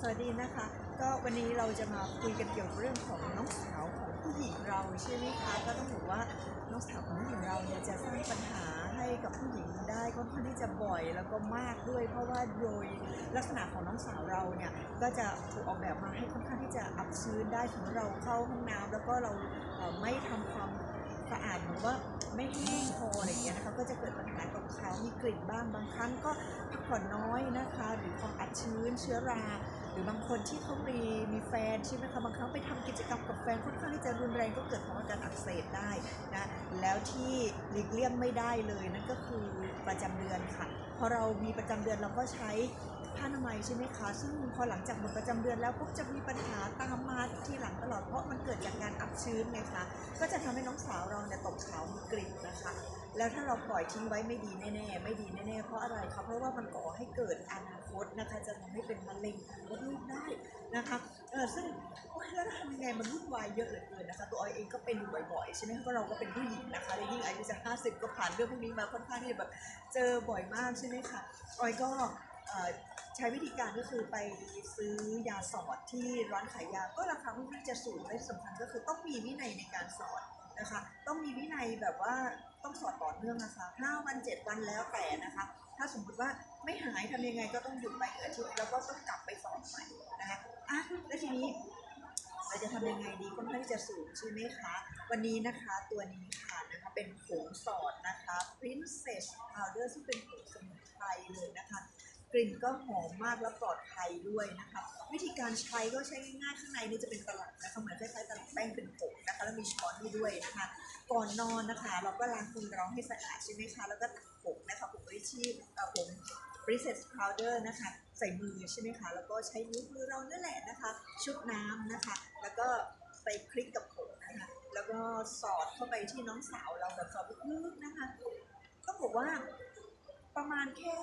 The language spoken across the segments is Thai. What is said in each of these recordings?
สวัสดีนะคะ ก็วันนี้เราจะมาคุยกันเกี่ยวกับเรื่องของน้องสาวของผู้หญิงเราใช่ไหมคะก็ต้องบอกว่าน้องสาวของผู้หญิงเราเนี่ยจะสร้างปัญหาให้กับผู้หญิงได้ค่อนข้างที่จะบ่อยแล้วก็มากด้วย เพราะว่าโดยลักษณะของน้องสาวเราเนี่ยก็จะถูกออกแบบมาให้ค่อนข้างที่จะอับชื้นได้ถึงเราเข้าห้องน้ำแล้วก็เราเไม่ทำความสะอาดหรือว่าไม่แห้งพออะไรอย่างเงี้ยนะคะก็จะเกิดปัญหาตรงเขามีกลิ่นบ้างบางครั้งก็ ผ่อนน้อยนะคะ หรือความอัดชื้นเชื้อรา หรือบางคนที่เขามีมีแฟนใช่ไหมคะบางครั้งไปทำกิจกรรมกับแฟนค่อนข้างที่จะรุนแรงก็เกิดภาวะการอักเสบได้นะแล้วที่หลีกเลี่ยงไม่ได้เลยนั่นก็คือประจำเดือนค่ะพอเรามีประจำเดือนเราก็ใช้ ผ้าอนามัยใช่ไหมคะ ซึ่งพอหลังจากหมดประจำเดือนแล้วปุ๊บจะมีปัญหาตามมาทีหลังตลอดเพราะมันเกิดจากการอับชื้นไงคะ ก็จะทำให้น้องสาวเราเนี่ยตกขาวมีกลิ่นนะคะ แล้วถ้าเราปล่อยทิ้งไว้ไม่ดีแน่ๆ ไม่ดีแน่ๆ เพราะอะไรคะ เพราะว่ามันก่อให้เกิดอนาคตนะคะ จะทำให้เป็นมะเร็งมดลูกได้นะคะเออซึ่งแล้วทำยังไงมันวุ่นวายเยอะเหลือเกินนะคะ ตัวออยเองก็เป็นอยู่บ่อยๆ ใช่ไหมคะเพราะเราก็เป็นผู้หญิงนะคะและยิ่งอายุจะ50 ก็ผ่านเรื่องพวกนี้มาค่อนข้างที่จะแบบเจอบ่อยมากใช่ไหมคะออยก็ ใช้วิธีการก็คือไปซื้อยาสอดที่ร้านขายยาก็ราคาค่อนข้างจะสูงและสำคัญก็คือต้องมีวินัยในการสอดนะคะ ต้องมีวินัยแบบว่าต้องสอดต่อเนื่องนะคะ5วัน7วันแล้วแต่นะคะ ถ้าสมมุติว่าไม่หายทำยังไงก็ต้องหยุดไปอาทิตย์แล้วก็ต้องกลับไปสอนใหม่นะคะอะแล้วทีนี้เราจะทำยังไงดีค่อนข้างที่จะสูงใช่ไหมคะ วันนี้นะคะตัวนี้ค่ะนะคะเป็นผงสอดนะคะ Princess Powder ซึ่งเป็นผงสมุนไพรเลยนะคะ ลิ่นก็หอมมากและปลอดภัยด้วยนะคะ วิธีการใช้ก็ใช้ง่ายๆข้างในนี่จะเป็นตลับนะคะเหมือนคล้ายๆตลับแป้งเป็นผงนะคะแล้วมีช้อนให้ด้วยนะคะ ก่อนนอนนะคะ เราก็ล้างมือเราให้สะอาดใช่ไหมคะแล้วก็ตักผงนะคะผงริชีพเอ่อผง Princess Powder นะคะ ใส่มือใช่ไหมคะ แล้วก็ใช้นิ้วมือเรานั่นแหละนะคะ ชุบน้ำนะคะ แล้วก็ไปคลิกกับผงนะคะ แล้วก็สอดเข้าไปที่น้องสาวเราแบบสอดลึกๆนะคะต้องบอกว่าประมาณแค่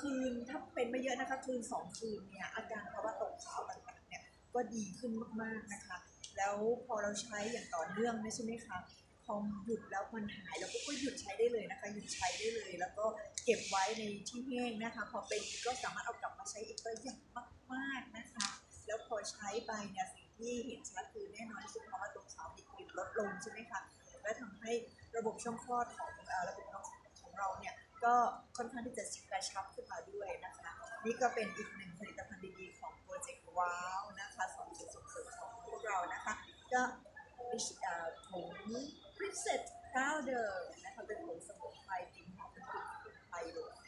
คืนถ้าเป็นไม่เยอะนะคะ คืนสองคืนเนี่ยอาการภาวะตกขาวต่างๆเนี่ยก็ดีขึ้นมากๆนะคะ แล้วพอเราใช้อย่างต่อเนื่องใช่ไหมคะพอหยุดแล้วมันหายแล้วก็หยุดใช้ได้เลยนะคะ หยุดใช้ได้เลย แล้วก็เก็บไว้ในที่แห้งนะคะ พอเป็นก็สามารถเอากลับมาใช้อีกประหยัดมากๆนะคะ แล้วพอใช้ไปเนี่ยสิ่งที่เห็นชัดคือแน่นอนที่สุดภาวะตกขาวมีกลิ่นลดลงใช่ไหมคะและทำให้ระบบช่องคลอดของเอ่อระบบน้องของเราเนี่ย ก็ค่อนข้างที่จะกระชับขึ้นมาด้วยนะคะ นี่ก็เป็นอีกหนึ่งผลิตภัณฑ์ดีๆของโปรเจกต์ว้าวนะคะสองจุดส่งเสริมของพวกเรานะคะ ก็ผงนี้เ r i n c e s s Powder นะคะเป็นผงสมุนไพรกลิ่นหอมเป็นกลิ่สมุนไพรเลย